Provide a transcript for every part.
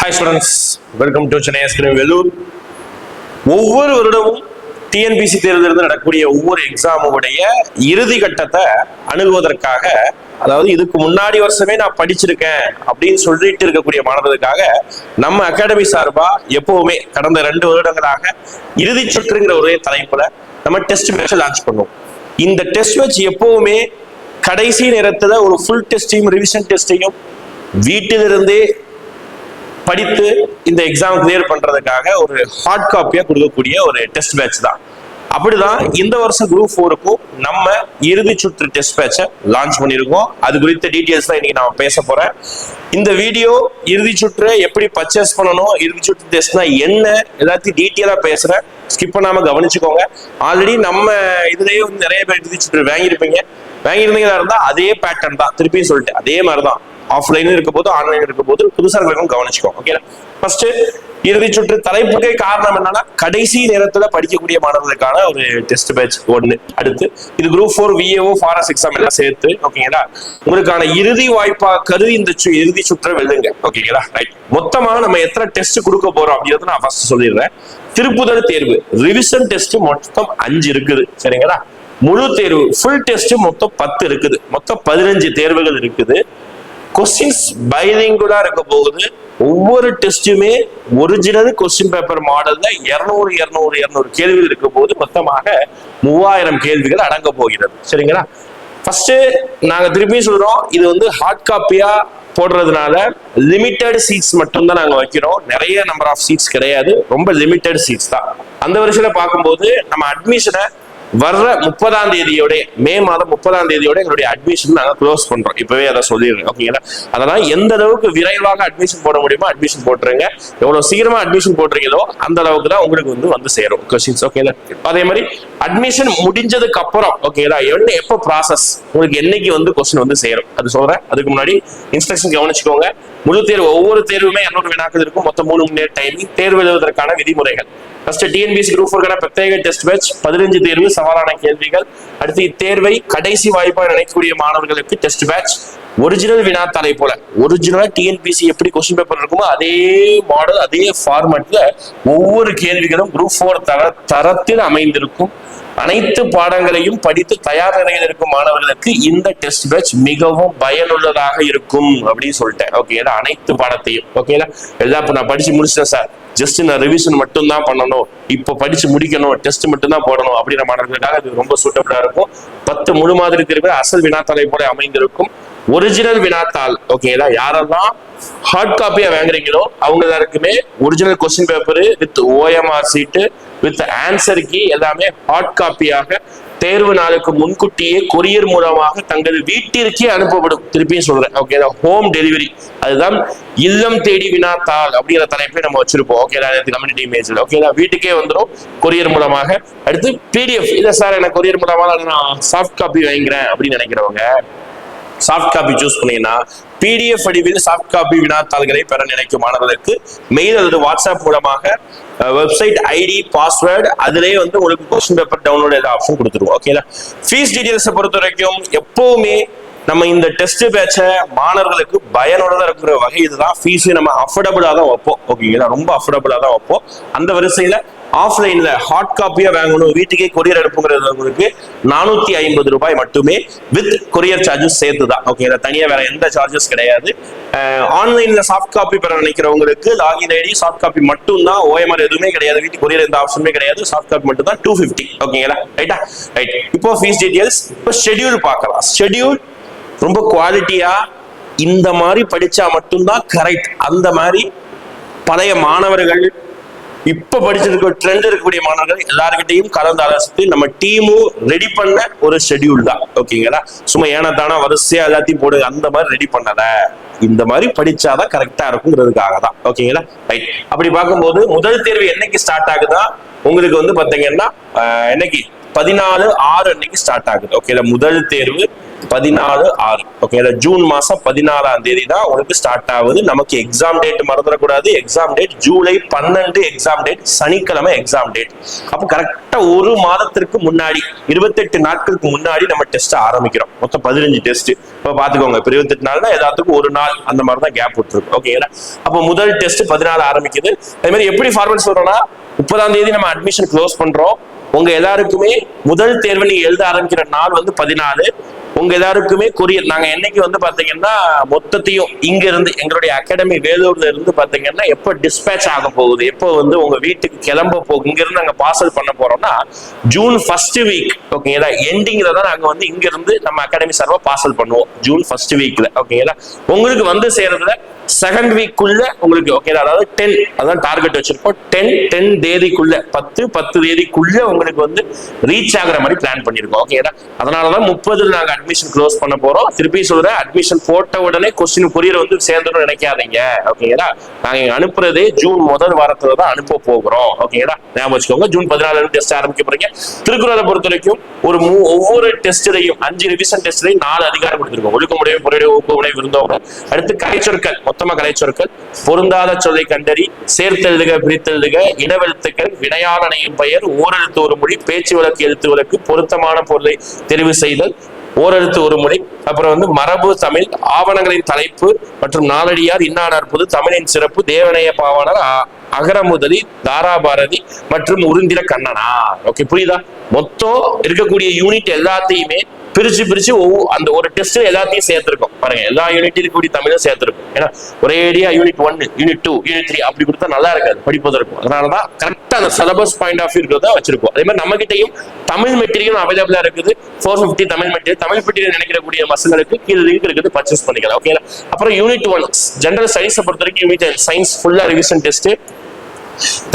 Hi students welcome to Chennai ice cream Vellore ஒவ்வொரு வருடமும் TNPSC தேர்தலிருந்து நடக்கக்கூடிய ஒவ்வொரு எக்ஸாமுடைய இறுதி கட்டத்தை அணுகுவதற்காக அதாவது இதுக்கு முன்னாடி வருஷமே நான் படிச்சிருக்கேன் அப்படின்னு சொல்லிட்டு இருக்கக்கூடிய மாணவர்களுக்காக நம்ம அகாடமி சார்பா எப்பவுமே கடந்த ரெண்டு வருடங்களாக இறுதி சுற்றுங்கிற ஒரே தலைப்புல நம்ம டெஸ்ட் பேட்ச் லான்ச் பண்ணுவோம். இந்த டெஸ்ட் பேட்ச் எப்பவுமே கடைசி நேரத்தில் ஒரு ஃபுல் டெஸ்டையும் ரிவிஷன் டெஸ்டையும் வீட்டிலிருந்தே படித்து இந்த எக்ஸாம் கிளியர் பண்றதுக்காக ஒரு ஹார்ட் காப்பியா கொடுக்கக்கூடிய ஒரு டெஸ்ட் பேட்ச் தான். அப்படிதான் இந்த வருஷம் குரூப் ஃபோருக்கும் நம்ம இறுதி சுற்று டெஸ்ட் பேட்சை லான்ச் பண்ணியிருக்கோம். அது குறித்த டீட்டெயில்ஸ் தான் இன்னைக்கு நான் பேச போறேன். இந்த வீடியோ இறுதி சுற்று எப்படி பர்ச்சேஸ் பண்ணணும் இறுதி சுற்று டெஸ்ட்னா என்ன எல்லாத்தையும் டீட்டெயிலாக பேசுறேன். ஸ்கிப் பண்ணாம கவனிச்சுக்கோங்க. ஆல்ரெடி நம்ம இதுலயே வந்து நிறைய பேர் இறுதி சுற்று வாங்கியிருப்பீங்க. வாங்கியிருந்தீங்களா இருந்தா அதே பேட்டர்ன் தான். திருப்பியும் சொல்லிட்டு அதே மாதிரி தான் ஆஃப்லைனும் இருக்க போது ஆன்லைன் இருக்க போது புதுசாக இருக்கிறவங்க கவனிச்சுக்கோ ஓகே ஃபர்ஸ்ட் இறுதி சுற்று தலைப்புக்கே காரணம் என்னன்னா கடைசி நேரத்துல படிக்கக்கூடிய மாணவர்களுக்கான ஒரு டெஸ்ட் பேட்ச் ஒன்று அடுத்து இது group four VAO forest exam எல்லாம் சேர்த்து ஓகேங்களா உங்களுக்கான இறுதி வாய்ப்பா கருதி இந்த இறுதி சுற்றை வெல்லுங்க ஓகேங்களா ரைட் மொத்தமா நம்ம எத்தனை டெஸ்ட் கொடுக்க போறோம் அப்படின்றத நான் ஃபர்ஸ்ட் சொல்லிடுறேன். திருப்புதல் தேர்வு. ரிவிஷன் டெஸ்ட் மொத்தம் அஞ்சு இருக்குது. சரிங்களா? முழு தேர்வு ஃபுல் டெஸ்ட் மொத்தம் பத்து இருக்குது. மொத்தம் பதினஞ்சு தேர்வுகள் இருக்குது. கொஸ்டின்ஸ் பைலிங்குலா இருக்க போகுது. ஒவ்வொரு டெஸ்ட்டுமே ஒரிஜினல் கொஸ்டின் பேப்பர் மாடல்ல இருநூறு இருநூறு இருநூறு கேள்விகள் இருக்க போது மொத்தமாக மூவாயிரம் கேள்விகள் அடங்க போகிறது. சரிங்களா? ஃபர்ஸ்ட் நாங்க திருப்பி சொல்றோம் இது வந்து ஹார்ட் காப்பியா போடுறதுனால லிமிட்டெட் சீட்ஸ் மட்டும்தான் நாங்க வைக்கிறோம். நிறைய நம்பர் ஆஃப் சீட்ஸ் கிடையாது. ரொம்ப லிமிட்டெட் சீட்ஸ் தான். அந்த வருஷத்துல பார்க்கும்போது நம்ம அட்மிஷனை வர்ற முப்பதாம் தேதியோட மே மாதம் முப்பதாம் தேதியோட எங்களுடைய அட்மிஷன் நாங்க க்ளோஸ் பண்றோம். இப்பவே அதை சொல்லிடுறேன் ஓகேங்களா அதனால எந்த அளவுக்கு விரைவாக அட்மிஷன் போட முடியுமோ அட்மிஷன் போட்டுருங்க. எவ்வளவு சீக்கிரமா அட்மிஷன் போடுறீங்களோ அந்த அளவுக்கு தான் உங்களுக்கு வந்து வந்து சேரும். கொஸ்டின்ஸ் ஓகேங்களா அதே மாதிரி அட்மிஷன் முடிஞ்சதுக்கு அப்புறம் ஓகேங்களா என்ன எப்போ ப்ராசஸ் உங்களுக்கு என்னைக்கு வந்து கொஸ்டின் வந்து சேரும்? அது சொல்றேன். அதுக்கு முன்னாடி இன்ஸ்ட்ரக்ஷன் கவனிச்சுக்கோங்க. முழு தேர்வு ஒவ்வொரு தேர்வுமே இரநூறு வினாக்கள் இருக்கும். மொத்தம் மூணு மணி நேரம் டைமிங் தேர்வு எழுதுவதற்கான விதிமுறைகள். ஃபர்ஸ்ட் டிஎன்பிசி குரூப் ஃபோர்க்கான பிரத்யேக டெஸ்ட் பேட்ச் பதினஞ்சு தேர்வு சவாலான கேள்விகள். அடுத்து இத்தேர்வை கடைசி வாய்ப்பாக நினைக்கக்கூடிய மாணவர்களுக்கு டெஸ்ட் பேட்ச் ஒரிஜினல் வினாத்தாளை போல. ஒரிஜினலா டிஎன்பிசி எப்படி கொஸ்டின் பேப்பர் இருக்குமோ அதே மாடல் அதே ஃபார்மேட்ல ஒவ்வொரு கேள்விகளும் குரூப் ஃபோர் தர தரத்தில் அமைந்திருக்கும். அனைத்து பாடங்களையும் படித்து தயார் நிலையில் இருக்கும் மாணவர்களுக்கு இந்த டெஸ்ட் பேட்ச் மிகவும் பயனுள்ளதாக இருக்கும் அப்படின்னு சொல்லிட்டேன். ஓகேங்களா அனைத்து பாடத்தையும். ஓகேங்களா எல்லாம் இப்போ நான் படிச்சு முடிச்சிட்டேன் சார். ஜஸ்ட் நான் ரிவிஷன் மட்டும் தான் பண்ணணும். இப்போ படிச்சு முடிக்கணும். டெஸ்ட் மட்டும் தான் போடணும் அப்படின்ற மாணவர்களுக்காக அது ரொம்ப சூட்டபிளா இருக்கும். பத்து முழு மாதிரி இருக்கிற அசல் வினாத்தாளை போல அமைந்திருக்கும். ஒரிஜினல் வினாத்தாள் ஓகேங்களா யாரெல்லாம் ஹார்ட் காப்பியா வாங்குறீங்களோ அவங்க எல்லாருக்குமே original question paper with OMR sheet with answer key எல்லாமே ஹார்ட் காப்பியாக தேர்வு நாளுக்கு முன்கூட்டியே கொரியர் மூலமாக தங்கள் வீட்டிற்கே அனுப்பப்படும். திருப்பியும் சொல்றேன். ஓகே ஹோம் டெலிவரி அதுதான் இல்லம் தேடி வினாத்தாள் அப்படிங்கிற தலைப்பை நம்ம வச்சிருப்போம். ஓகேடா கம்யூனிட்டி இமேஜில் ஓகேடா வீட்டுக்கே வந்துடும் கொரியர் மூலமாக அடுத்து பிடிஎஃப் இல்ல சார் எனக்கு கொரியர் மூலமாக நான் சாஃப்ட் காப்பி வாங்கிக்கிறேன் அப்படின்னு நினைக்கிறவங்க சாஃப்ட் காப்பி சூஸ் பண்ணீங்கன்னா பிடிஎஃப் வடிவில் சாஃப்ட் காப்பி வினாத்தாள்களை பெற நினைக்கும் மாணவர்களுக்கு மெயில் அல்லது வாட்ஸ்அப் மூலமாக வெப்சைட் ஐடி பாஸ்வேர்டு அதிலே வந்து உங்களுக்கு கொஸ்டின் பேப்பர் டவுன்லோட் எல்லா ஆப்ஷன் கொடுத்துருவோம். ஓகேங்களா ஃபீஸ் டீடைல்ஸை பொறுத்த வரைக்கும் எப்பவுமே நம்ம இந்த டெஸ்ட் பேட்சை மாணவர்களுக்கு பயனுள்ளதா இருக்கிற வகை இதுதான். ஃபீஸு நம்ம அஃபோர்டபுளாக தான் வைப்போம். ஓகேங்களா ரொம்ப அஃபோர்டபுளாக தான் வைப்போம். அந்த வரிசையில் ஆஃப்லைன்ல ஹார்ட் காப்பியா வாங்கணும். வீட்டுக்கே கொரியர் அனுப்புங்கிறவங்களுக்கு நானூத்தி ஐம்பது ரூபாய் மட்டுமே வித் கொரியர் சார்ஜஸ் சேர்த்து தான் ஓகேங்களா தனியா வேற எந்த சார்ஜஸ் கிடையாது. ஆன்லைன்ல சாஃப்ட் காப்பி பெற நினைக்கிறவங்களுக்கு லாகின் ஐடி சாஃப்ட் காப்பி மட்டும் தான் ஓஎம்ஆர் எதுவுமே கிடையாது. வீட்டு கொரியர் எந்த ஆப்ஷனுமே கிடையாது. சாஃப்ட் காப்பி மட்டும் தான் டூ ஃபிஃப்டி ஓகேங்களா ரைட்டா ரைட் இப்போ ஃபீஸ் டீடைல்ஸ் இப்போ ஷெட்யூல் பார்க்கலாம். ஷெட்யூல் ரொம்ப குவாலிட்டியா இந்த மாதிரி படிச்சா மட்டும்தான் கரெக்ட் அந்த மாதிரி பழைய மாணவர்கள் இப்ப படிச்சிருக்க ட்ரெண்ட் இருக்கக்கூடிய மாணவர்கள் எல்லாருக்கிட்டையும் கலந்து ஆலோசித்து நம்ம டீமும் ரெடி பண்ண ஒரு ஷெட்யூல் தான். ஓகேங்களா சும்மா ஏனா தானா வரிசையா எல்லாத்தையும் போடு அந்த மாதிரி ரெடி பண்ணல. இந்த மாதிரி படிச்சாதான் கரெக்டா இருக்குங்கிறதுக்காக தான். ஓகேங்களா ரைட் அப்படி பார்க்கும்போது முதல் தேர்வு என்னைக்கு ஸ்டார்ட் ஆகுதா? உங்களுக்கு வந்து பாத்தீங்கன்னா என்னைக்கு? பதினாலு ஆறு அன்னைக்கு ஸ்டார்ட் ஆகுது. ஓகேல முதல் தேர்வு பதினாலு ஆறு. ஓகே ஜூன் மாசம் பதினாலாம் தேதி தான் உங்களுக்கு ஸ்டார்ட் ஆகுது. நமக்கு எக்ஸாம் டேட் மறந்துடக்கூடாது. எக்ஸாம் டேட் ஜூலை பன்னெண்டு எக்ஸாம் டேட் சனிக்கிழமை எக்ஸாம் டேட் அப்போ கரெக்டா ஒரு மாதத்திற்கு முன்னாடி இருபத்தெட்டு நாட்களுக்கு முன்னாடி நம்ம டெஸ்ட் ஆரம்பிக்கிறோம். மொத்தம் பதினஞ்சு டெஸ்ட் இப்போ பாத்துக்கோங்க இப்போ இருபத்தெட்டு நாள்னா எல்லாத்துக்கும் ஒரு நாள் அந்த மாதிரி தான் கேப் விட்டுருக்கு ஓகேங்களா அப்போ முதல் டெஸ்ட் பதினாலு ஆரம்பிக்குது. அதே மாதிரி எப்படி ஃபார்மல் சொல்றோம்னா முப்பதாம் தேதி நம்ம அட்மிஷன் க்ளோஸ் பண்றோம். உங்க எல்லாருக்குமே முதல் தேர்வு நீங்க எழுத ஆரம்பிக்கிற நாள் வந்து பதினாலு. உங்க எல்லாருக்குமே கொரியர். நாங்க என்னைக்கு வந்து பாத்தீங்கன்னா மொத்தத்தையும் இங்க இருந்து எங்களுடைய அகாடமி வேலூர்ல இருந்து பாத்தீங்கன்னா எப்போ டிஸ்பேச் ஆக போகுது எப்போ வந்து உங்க வீட்டுக்கு கிளம்ப போகுது இங்க இருந்து நாங்க பார்சல் பண்ண போறோம்னா ஜூன் ஃபர்ஸ்ட் வீக் ஓகேங்களா எண்டிங்ல தான் நாங்க வந்து இங்க இருந்து நம்ம அகாடமி சார்பா பார்சல் பண்ணுவோம் ஜூன் ஃபர்ஸ்ட் வீக்ல ஓகேங்களா உங்களுக்கு வந்து சேர்றதுல செகண்ட் வீக்குள்ள உங்களுக்கு ஓகே அதாவது டென் அதான் டார்கெட் வச்சிருப்போம் டென் டென் தேதிக்குள்ள பத்து பத்து தேதிக்குள்ள உங்களுக்கு வந்து ரீச் ஆகுற மாதிரி பிளான் பண்ணியிருக்கோம் ஓகேடா அதனாலதான் முப்பதுல நாங்க அட்மிஷன் க்ளோஸ் பண்ண போறோம். திருப்பி சொல்றேன் அட்மிஷன் போட்ட உடனே கொஸ்டின் கொரியர் வந்து சேர்ந்துடும் நினைக்காதீங்க. ஓகேடா நாங்க அனுப்புறதே ஜூன் முதல் வாரத்துல தான் அனுப்ப போகிறோம். ஓகேடா ஞாபகம் வச்சுக்கோங்க ஜூன் பதினாலு டெஸ்ட் ஆரம்பிக்க போறீங்க. திருக்குறளை பொறுத்த வரைக்கும் ஒரு மூ ஒவ்வொரு டெஸ்ட்லையும் அஞ்சு ரிவிஷன் டெஸ்ட்லையும் நாலு அதிகாரம் கொடுத்துருக்கோம். ஒழுக்கமுடைய பொருடைய ஊக்கமுடைய விருந்தோம் அடுத்து கலைச்சொற்கள். உத்தம கலைச்சொற்கள் பொருந்தாத சொல்லை கண்டறி சேர்த்தெழுதுக பிரித்தெழுதுக இடவெழுத்துக்கள் வினையாளனையும் பெயர் ஓரெழுத்து ஒரு மொழி பேச்சு வழக்கு எழுத்து வழக்கு பொருத்தமான பொருளை தெரிவு செய்தல் ஓரெழுத்து ஒரு மொழி. அப்புறம் வந்து மரபு தமிழ் ஆவணங்களின் தலைப்பு மற்றும் நாளடியார் இன்னார் அற்புது தமிழின் சிறப்பு தேவனைய பாவாளர் அகரமுதலி தாராபாரதி மற்றும் உருந்திர கண்ணனா. ஓகே புரியுதா? மொத்தம் இருக்கக்கூடிய யூனிட் எல்லாத்தையுமே பிரிச்சு பிரிச்சு ஒவ்வொரு அந்த ஒரு டெஸ்ட்ல எல்லாத்தையும் சேர்த்திருக்கோம். பாருங்க எல்லா யூனிட் கூடி தமிழும் சேர்த்திருக்கும். ஏன்னா ஒரே area unit one unit two unit three அப்படி கொடுத்தா நல்லா இருக்காது படிப்பதற்கும் அதனாலதான் கரெக்டா அந்த சிலபஸ் பாயிண்ட் ஆஃப் இருக்கிறத வச்சிருக்கோம் அதே மாதிரி நம்ம கிட்டையும் தமிழ் மெட்டீரியல் அவைலபிளா இருக்குது. Four fifty Tamil material Tamil material நினைக்கக்கூடிய மசங்களுக்கு கீழே லிங்க் இருக்குது பர்ச்சேஸ் பண்ணிக்கலாம். ஓகே அப்புறம் யூனிட் ஒன் ஜென்ரல் சயின்ஸை பொறுத்த வரைக்கும் யூனிட் சயின்ஸ் ஃபுல்லா ரிவிஷன் டெஸ்ட்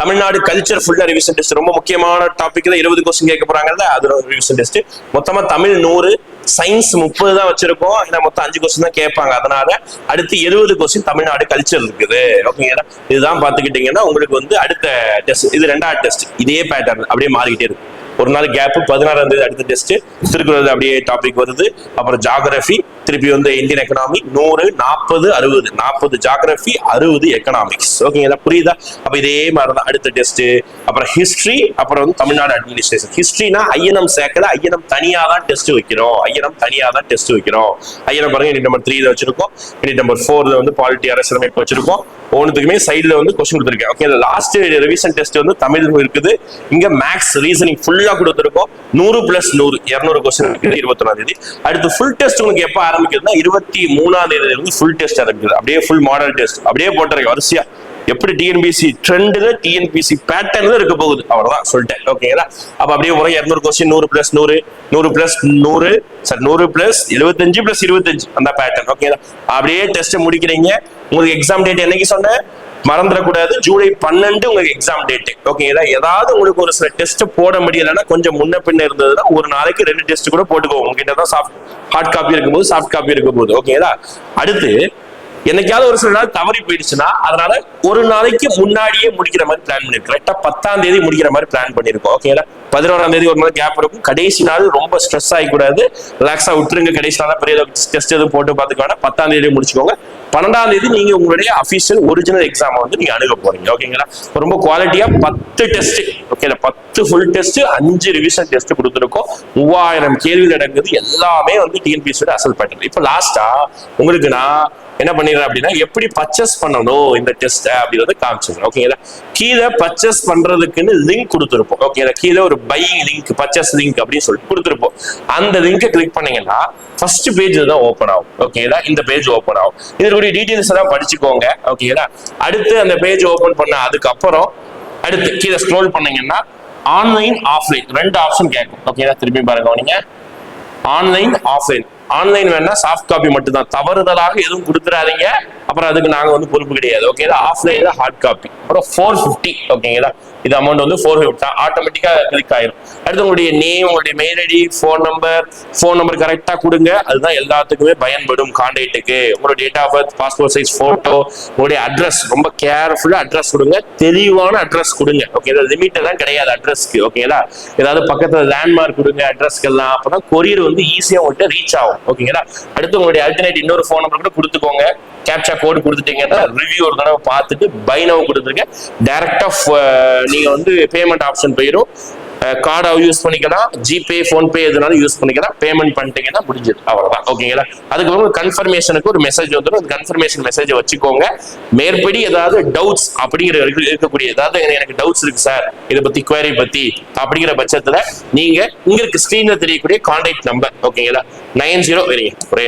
தமிழ்நாடு கல்ச்சர் ஃபுல்லா ரிவிஷன் டெஸ்ட் ரொம்ப முக்கியமான டாபிக் தான் இருபது கொஸ்டின் கேட்க போறாங்கல்ல? அது ரிவிஷன் டெஸ்ட் மொத்தமா தமிழ் நூறு சயின்ஸ் முப்பது தான் வச்சிருக்கோம். ஏன்னா மொத்தம் அஞ்சு கொஸ்டின் தான் கேட்பாங்க. அதனால அடுத்து எழுபது கொஸ்டின் தமிழ்நாடு கல்ச்சர் இருக்குது. ஓகேங்களா இதுதான் பாத்துக்கிட்டீங்கன்னா உங்களுக்கு வந்து அடுத்த டெஸ்ட் இது ரெண்டாவது டெஸ்ட் இதே பேட்டர்ன் அப்படியே மாறிக்கிட்டே இருக்கும். ஒரு நாள் கேப் பதினாறாம் தேதி அடுத்த டெஸ்ட் திருக்குறள் அப்படியே டாபிக் வருது. அப்புறம் ஜாகிரபி திருப்பி வந்து இந்தியன் எக்கனாமி நூறு நாற்பது அறுபது நாற்பது ஜாகிரபி அறுபது எக்கனாமிக்ஸ் ஓகேங்களா புரியுதா? அப்ப இதே மாதிரி தான் அடுத்த டெஸ்ட் அப்புறம் ஹிஸ்டரி அப்புறம் வந்து தமிழ்நாடு அட்மினிஸ்ட்ரேஷன் ஹிஸ்டரினா ஐயனம் சேர்க்கல ஐயனம் தனியா தான் டெஸ்ட் வைக்கிறோம். ஐயனம் தனியா தான் டெஸ்ட் வைக்கிறோம். ஐயனம் பாருங்க யூனிட் நம்பர் த்ரீல வச்சிருக்கோம். யூனிட் நம்பர் ஃபோர்ல வந்து பாலிட்டி அரசியலமைப்பு வச்சிருக்கோம். ஒவ்வொன்றுத்துக்குமே சைடில் வந்து கொஸ்டின் கொடுத்துருக்கேன். ஓகே லாஸ்ட் ரிவிஷன் டெஸ்ட் வந்து தமிழ் இருக்குது. இங்க மேக்ஸ் ரீசனிங் ஃபுல்லா கொடுத்துருக்கோம். நூறு பிளஸ் நூறு இருநூறு கொஸ்டின் இருக்குது இருபத்தொன்னாம் தேதி. அடுத்து ஃபுல் டெஸ்ட் உங்களுக்கு எப்போ ஆரம்பிக்குதுன்னா இருபத்தி மூணாம் தேதியில இருந்து ஃபுல் டெஸ்ட் ஆரம்பிக்குது அப்படியே ஃபுல் மாடல் டெஸ்ட் அப்படியே போட்டுருங்க வரிசையா. எப்படி டிஎன்பிசி ட்ரெண்ட்ல டிஎன்பிசி பேட்டர்ன்ல இருக்க போகுது. அவ்வளவுதான். சொல்லிட்டேன். ஓகேங்களா அப்ப அப்படியே ஒரு இருநூறு கொஸ்டின் நூறு பிளஸ் நூறு நூறு பிளஸ் நூறு சார் நூறு பிளஸ் எழுபத்தஞ்சு பிளஸ் இருபத்தஞ்சு. அந்த பேட்டர்ன் ஓகேங்களா அப்படியே டெஸ்ட் முடிக்கிறீங்க. உங்களுக்கு எக்ஸாம் டேட் என்னைக்கு சொன்னேன்? மறந்துடக்கூடாது. ஜூலை பன்னெண்டு உங்களுக்கு எக்ஸாம் டேட் ஓகேங்களா ஏதாவது உங்களுக்கு ஒரு சில டெஸ்ட் போட முடியலைன்னா கொஞ்சம் முன்ன பின்ன இருந்ததுன்னா ஒரு நாளைக்கு ரெண்டு டெஸ்ட் கூட போட்டுக்கோங்க. உங்ககிட்ட தான் சாஃப்ட் ஹார்ட் காப்பி இருக்கும்போது சாஃப்ட் காப்பி இருக்கும் போது ஓகேங்களா அடுத்து என்னைக்காவது ஒரு சில நாள் தவறி போயிடுச்சுன்னா அதனால ஒரு நாளைக்கு முன்னாடியே முடிக்கிற மாதிரி பிளான் பண்ணிருக்கோம் கரெக்டா பத்தாம் தேதி முடிக்கிற மாதிரி பிளான் பண்ணிருக்கோம். ஓகேங்களா பதினோராம் தேதி ஒரு நாள் கேப் இருக்கும். கடைசி நாள் ரொம்ப ஸ்ட்ரெஸ் ஆகக்கூடாது. ரிலாக்ஸா விட்டுருங்க. கடைசி நாள் பெரிய டெஸ்ட் எதுவும் போட்டு பார்த்துக்க பத்தாம் தேதி முடிச்சுக்கோங்க. பன்னெண்டாம் தேதி நீங்க உங்களுடைய அபிஷியல் ஒரிஜினல் எக்ஸாம் வந்து நீங்க அணுக போறீங்க. ஓகேங்களா ரொம்ப குவாலிட்டியா பத்து டெஸ்ட் ஓகே பத்து ஃபுல் டெஸ்ட் அஞ்சு ரிவிஷன் டெஸ்ட் கொடுத்துருக்கோம். மூவாயிரம் கேள்வியில் அடங்குது. எல்லாமே வந்து டிஎன்பிஎஸ்சியோட அசல் பேட்டர் இப்போ லாஸ்டா உங்களுக்கு நான் என்ன பண்ணிடுறேன் அப்படின்னா எப்படி பர்ச்சேஸ் பண்ணணும் இந்த டெஸ்ட் அப்படின்றத காமிச்சிடுறேன் ஓகேங்களா கீழே பர்ச்சேஸ் பண்றதுக்குன்னு லிங்க் கொடுத்துருப்போம். ஓகேங்களா கீழே ஒரு பையிங் லிங்க் பர்ச்சேஸ் லிங்க் அப்படின்னு சொல்லிட்டு கொடுத்துருப்போம். அந்த லிங்கை கிளிக் பண்ணீங்கன்னா ஃபர்ஸ்ட் பேஜ் தான் ஓப்பன் ஆகும். ஓகேங்களா இந்த பேஜ் ஓப்பன் ஆகும். இதனுடைய டீட்டெயில்ஸ் எல்லாம் படிச்சுக்கோங்க. ஓகேங்களா அடுத்து அந்த பேஜ் ஓப்பன் பண்ண அதுக்கப்புறம் அடுத்து கீழே ஸ்க்ரோல் பண்ணீங்கன்னா ஆன்லைன் ஆஃப்லைன் ரெண்டு ஆப்ஷன் கேட்கும். ஓகேங்களா திரும்பி பாருங்க நீங்க ஆன்லைன் ஆஃப்லைன் ஆன்லைன் வேணா சாஃப்ட் காப்பி மட்டும் தான் தவறுதலாக எதுவும் கொடுத்துறாதீங்க. அப்புறம் அதுக்கு நாங்க வந்து பொறுப்பு கிடையாது. ஓகேங்களா ஆஃப்லைன்ல ஹார்ட் காப்பி அப்புறம் ஃபோர் ஃபிஃப்டி ஓகேங்களா இது அமௌண்ட் வந்து ஃபோர் ஃபிஃப்டி ஆட்டோமேட்டிக்கா கிளிக் ஆயிரும். அடுத்து உங்களுடைய நேம் உங்களுடைய mail ID phone number phone number கரெக்டா கொடுங்க. அதுதான் எல்லாத்துக்குமே பயன்படும் கான்டாக்டுக்கு உங்களோட date of birth passport size photo உங்களுடைய அட்ரஸ் ரொம்ப கேர்ஃபுல்லா அட்ரஸ் கொடுங்க. தெளிவான அட்ரஸ் கொடுங்க. ஓகே லிமிட் எல்லாம் கிடையாது அட்ரஸ்க்கு ஓகேங்களா ஏதாவது பக்கத்துல லேண்ட்மார்க் கொடுங்க அட்ரஸ்க்கு எல்லாம். அப்பதான் கொரியர் வந்து ஈஸியா உங்கள்கிட்ட ரீச் ஆகும். ஓகேங்களா? அடுத்து உங்களுடைய அல்டர்னேட் இன்னொரு ஃபோன் நம்பர் கூட கொடுத்துக்கோங்க. கேப்சா கோடு கொடுத்துட்டீங்கன்னா ரிவ்யூ ஒரு தடவை பார்த்துட்டு பைனவ் கொடுத்துருங்க. டைரக்ட் ஆஃப் நீங்க வந்து பேமெண்ட் ஆப்ஷன் போயிடும் கார்டை யூஸ் பண்ணிக்கலாம் ஜிபே ஃபோன்பே எதுனாலும் யூஸ் பண்ணிக்கலாம் பேமெண்ட் பண்ணிட்டீங்கன்னா முடிஞ்சது. அவ்வளோதான் ஓகேங்களா அதுக்கப்புறம் கன்ஃபர்மேஷனுக்கு ஒரு மெசேஜ் வந்துடும் அந்த கன்ஃபர்மேஷன் மெசேஜை வச்சுக்கோங்க. மேற்படி ஏதாவது டவுட்ஸ் அப்படிங்கிற இருக்கக்கூடிய ஏதாவது எனக்கு டவுட்ஸ் இருக்கு சார் இதை பத்தி குவரி பத்தி அப்படிங்கிற பட்சத்தில் நீங்க இங்க இருக்கு ஸ்கிரீன்ல தெரியக்கூடிய கான்டாக்ட் நம்பர் ஓகேங்களா நைன் ஜீரோ வெரிங்க ஒரே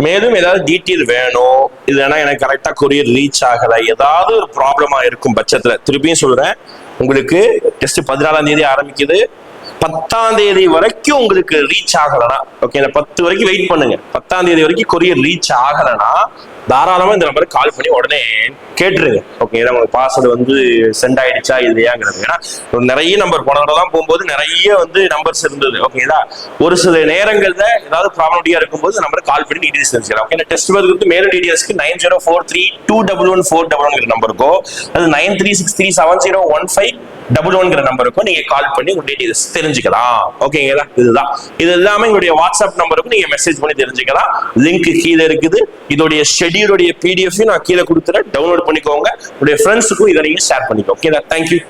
மேலும் ஏதாவது டீட்டெயில் வேணும் இல்லைன்னா எனக்கு கரெக்டாக கொரியர் ரீச் ஆகலை ஏதாவது ஒரு ப்ராப்ளமாக இருக்கும் பட்சத்தில் திருப்பியும் சொல்கிறேன் உங்களுக்கு டெஸ்ட் பதினாலாம் தேதி ஆரம்பிக்குது. பத்தாம் தேதி வரைக்கும் உங்களுக்கு ரீச் ஆகலைன்னா ஓகே பத்து வரைக்கும் வெயிட் பண்ணுங்க. பத்தாம் தேதி வரைக்கும் கொரியர் ரீச் ஆகலைன்னா தாராளமாக இந்த நம்பருக்கு கால் பண்ணி உடனே கேட்டுருங்க. ஓகே உங்களுக்கு பாஸ்வேர்டு வந்து சென்ட் ஆயிடுச்சா இல்லையாங்கிறது. ஏன்னா நிறைய நம்பர் போன தடவை தான் போகும்போது நிறைய வந்து நம்பர்ஸ் இருந்தது. ஓகேங்களா ஒரு சில நேரங்களில் ஏதாவது ப்ராப்ளம் இருக்கும்போது நம்பருக்கு கால் பண்ணி டீடைல்ஸ் தெரிஞ்சுக்கலாம். ஓகே டெஸ்ட் வந்து மேலும் டீடைல்ஸ்க்கு nine zero four three two double one four double one நம்பருக்கோ அது nine three six three seven zero one five double ஒன்ங்கிற நம்பருக்கும் நீங்க கால் பண்ணி உங்க டீடைல்ஸ் தெரிஞ்சுக்கலாம். ஓகேங்களா இதுதான். இது எல்லாமே எங்களுடைய வாட்ஸ்அப் நம்பருக்கும் நீங்க மெசேஜ் பண்ணி தெரிஞ்சுக்கலாம். லிங்க் கீழே இருக்குது. இதோடைய ஷெடியூலுடைய பிடிஎஃப் நான் கீழே கொடுத்துறேன். டவுன்லோட் பண்ணிக்கோங்க. உங்களுடைய ஃப்ரெண்ட்ஸுக்கும் இதை நீங்க ஷேர் பண்ணிக்கோ ஓகேங்களா தேங்க்யூ